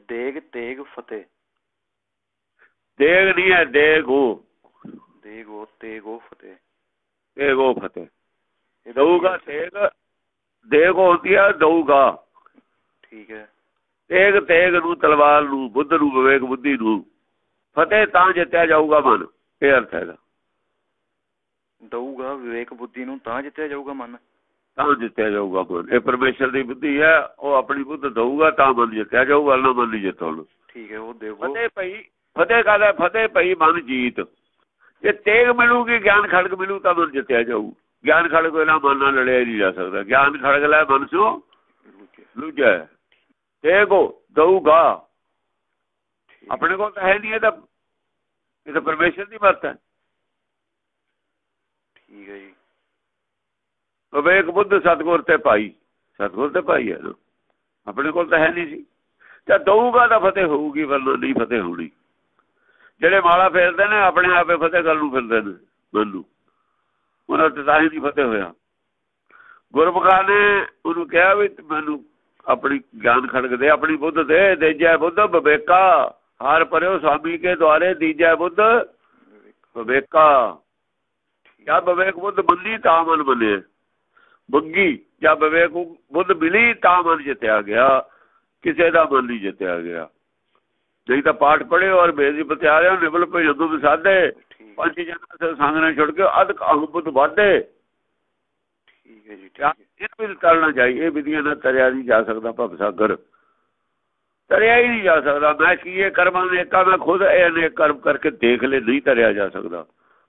ਦੇਗ ਤੇਗ ਫਤਿਹ। ਦੇਗ ਨਹੀਂ ਹੈ ਦੇਗੋ ਦੇਗੋ ਤੇਗੋ ਫਤਿਹ। ਦੇਗੋ ਫਤਿਹ। ਦਊਗਾ ਹੈ? ਤੇਗ ਦੇਗ ਹੁੰਦੀ ਆ ਦਊਗਾ। ਠੀਕ ਹੈ। ਤੇਗ ਤੇਗ ਨੂੰ ਤਲਵਾਰ ਨੂੰ ਬੁੱਧ ਨੂੰ ਵਿਵੇਕ ਬੁੱਧੀ ਨੂੰ। ਫਤਿਹ ਤਾਂ ਜਿੱਤਿਆ ਜਾਊਗਾ ਮਨ ਇਹ ਅਰਥ ਹੈਗਾ। ਦਊਗਾ ਵਿਵੇਕ ਬੁੱਧੀ ਨੂੰ ਤਾਂ ਜਿੱਤਿਆ ਜਾਊਗਾ ਮਨ। ਤਾਂ ਜਿੱਤਿਆ ਜਾਊਗਾ ਮਨ ਇਹ ਪਰਮੇਸ਼ਰ ਦੀ ਬੁੱਧੀ ਹੈ ਉਹ ਆਪਣੀ ਬੁੱਧ ਦਊਗਾ ਤਾਂ ਮਨ ਜਿੱਤਿਆ ਜਾਊਗਾ ਨਾ ਮਨ ਨਹੀਂ ਜਿੱਤਣ ਠੀਕ ਹੈ ਉਹ ਦੇਗੋ ਫਤਿਹ ਪਈ ਫਤਿਹ ਕਾਹਦਾ? ਫਤਿਹ ਪਈ ਮਨ ਜੀਤ। ਜੇ ਤੇਗ ਮਿਲੂਗੀ ਗਿਆਨ ਖੜਕ ਮਿਲੂ ਤਾਂ ਮਨ ਜਿੱਤਿਆ ਜਾਊ। ਗਿਆਨ ਖੜਕ ਬਿਨਾਂ ਮਨ ਨਾਲ ਲੜਿਆ ਨਹੀਂ ਜਾ ਸਕਦਾ। ਗਿਆਨ ਖੜਕ ਲੈ ਮਨ ਸੋ ਲੁਜੈ ਤੇਗੋ ਦਊਗਾ। ਆਪਣੇ ਕੋਲ ਤਾਂ ਹੈ ਨਹੀਂ ਇਹ ਤਾਂ ਇਹ ਤਾਂ ਪਰਮੇਸ਼ਰ ਦੀ ਮੱਤ ਹੈ। ਠੀਕ ਹੈ ਜੀ। ਵਿਵੇਕ ਬੁੱਧ ਸਤਗੁਰ ਤੇ ਪਾਈ ਸਤਗੁਰ ਤੇ ਪਾਈ ਹੈ ਆਪਣੇ ਕੋਲ ਤਾਂ ਹੈ ਨਹੀਂ ਸੀ। ਤੇ ਦਊਗਾ ਤਾਂ ਫਤਿਹ ਹੋਊਗੀ ਵਰਨਾ ਨਹੀਂ ਫਤਿਹ ਹੋਣੀ। ਜਿਹੜੇ ਮਾਲਾ ਫੇਰਦੇ ਨੇ ਆਪਣੇ ਆਪੇ ਫਤਿਹ ਕਰਨ ਨੂੰ ਫਿਰਦੇ ਨੇ ਮੈਨੂੰ ਉਹਨਾਂ ਤੇ ਤਾਂ ਹੀ ਨਹੀਂ ਫਤਿਹ ਹੋਇਆ। ਗੁਰਮੁਖਾਂ ਨੇ ਉਹਨੂੰ ਕਿਹਾ ਵੀ ਮੈਨੂੰ ਆਪਣੀ ਗਿਆਨ ਖੜਕ ਦੇ ਆਪਣੀ ਬੁੱਧ ਦੇ। ਦੇਜੈ ਬੁੱਧ ਵਿਵੇਕਾ। ਹਾਰ ਪਰਿਓ ਸਵਾਮੀ ਕੇ ਦੁਆਰੇ ਦੀਜੈ ਬੁੱਧ ਵਿਵੇਕ। ਜਾਂ ਵਿਵੇਕ ਬੁੱਧ ਮੰਨੀ ਤਾਂ ਮਨ ਬਣੇ ਬੰਗੀ ਜਾਂ ਵਿਵੇਕ ਬੁੱਧ ਮਿਲੀ ਤਾਂ ਮਨ ਜਿੱਤਿਆ ਗਿਆ ਕਿਸੇ ਦਾ ਮਨ ਨਹੀਂ ਜਿੱਤਿਆ ਗਿਆ। ਨਹੀਂ ਤਾਂ ਪਾਠ ਪੜ੍ਹੇ ਔਰ ਬੇਦੀ ਬਤਿਆਰਿਆ ਨਿਬਲ ਪਈ ਜਦੋਂ ਵੀ ਸਾਧੇ ਪੰਜ ਜਨਾਂ ਸੇ ਸੰਗ ਛੁੱਟ ਕੇ ਅਧ ਅਹ ਬੁੱਧ ਵਾਧੇ। ਠੀਕ ਹੈ ਜੀ ਜਾਂ ਇਹ ਵੀ ਚਾਹੀਏ ਇਹ ਵਿਧੀਆਂ ਨਾਲ ਤਰਿਆ ਨਹੀਂ ਜਾ ਸਕਦਾ ਭਵ ਸਾਗਰ। ਤਰਿਆ ਹੀ ਨਹੀਂ ਜਾ ਸਕਦਾ। ਮੈਂ ਕੀ ਇਹ ਕਰਮਾਂ ਨੇ ਇੱਕ ਮੈਂ ਖੁਦ ਇਹ ਅਨੇਕ ਕਰਮ ਕਰਕੇ ਦੇਖ ਲੈ ਨਹੀਂ ਤਰਿਆ ਜਾ ਸਕਦਾ।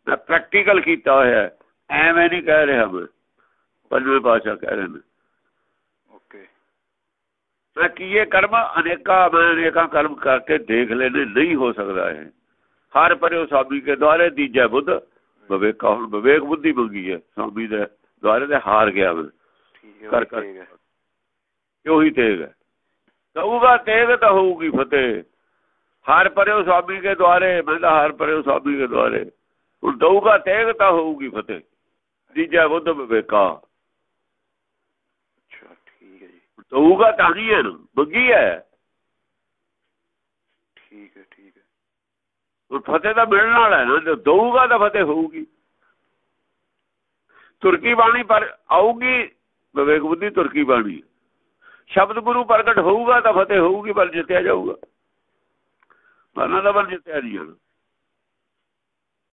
ਮੈਂ ਪ੍ਰੈਕਟੀਕਲ ਕੀਤਾ ਹੋਇਆ। ਐਵੇਂ ਨਹੀਂ ਕਹਿ ਰਿਹਾ ਮੈਂ। ਪੰਜਵੇਂ ਪਾਸ਼ਾ ਕਹਿ ਰਹੇ ਨੇ। ਓਕੇ ਮੈਂ ਕੀਏ ਕਰਮ? ਅਨੇਕਾ ਮੈਂ ਅਨੇਕਾਂ ਕਰਮ ਕਰਕੇ ਦੇਖ ਲੈਨੇ ਨਹੀਂ ਹੋ ਸਕਦਾ ਇਹ। ਹਰ ਪਰਿਓ ਸਾਬੀ ਕੇ ਦੁਆਰੇ ਦੀਜੈ ਬੁੱਧ ਵਿਵੇਕਾ ਹੁਣ ਵਿਵੇਕ ਬੁੱਧੀ ਮੰਗੀ ਹੈ ਸਾਬੀ ਦੇ ਦੁਆਰੇ ਤੇ ਹਾਰ ਗਿਆ ਮੈਂ ਕਰ ਉਹ ਕਰ ਉਹੀ ਤੇਗ ਹੈ। ਕਹੂਗਾ ਤੇਗ ਤਾਂ ਹੋਊਗੀ ਫਤਿਹ। ਹਰ ਪਰਿਓ ਸਾਬੀ ਕੇ ਦੁਆਰੇ ਮੈਂ ਹਰ ਪਰਿਓ ਸਾਬੀ ਕੇ ਦੁਆਰੇ। ਹੁਣ ਦਊਗਾ ਤੇਗ ਤਾਂ ਹੋਊਗੀ ਫਤਿਹ। ਦੀਜੈ ਬੁੱਧ ਵਿਵੇਕਾ। ਦਊਗਾ ਤਾਂ ਹੈ ਨਾ ਮੰਗੀ ਹੈ। ਠੀਕ ਹੈ ਠੀਕ ਹੈ। ਹੁਣ ਫਤਿਹ ਤਾਂ ਮਿਲਣ ਵਾਲਾ ਹੈ ਨਾ ਜੇ ਦਊਗਾ ਤਾਂ ਫਤਿਹ ਹੋਊਗੀ। ਤੁਰਕੀ ਬਾਣੀ ਪਰ ਆਊਗੀ ਵਿਵੇਕ ਬੁੱਧੀ ਤੁਰਕੀ ਬਾਣੀ। ਸ਼ਬਦ ਗੁਰੂ ਪ੍ਰਗਟ ਹੋਊਗਾ ਤਾਂ ਫਤਿਹ ਹੋਊਗੀ ਪਰ ਜਿੱਤਿਆ ਜਾਊਗਾ। ਮਰਨਾ ਦਾ ਬਲ ਜਿੱਤਿਆ ਨਹੀਂ ਜਾਣਾ।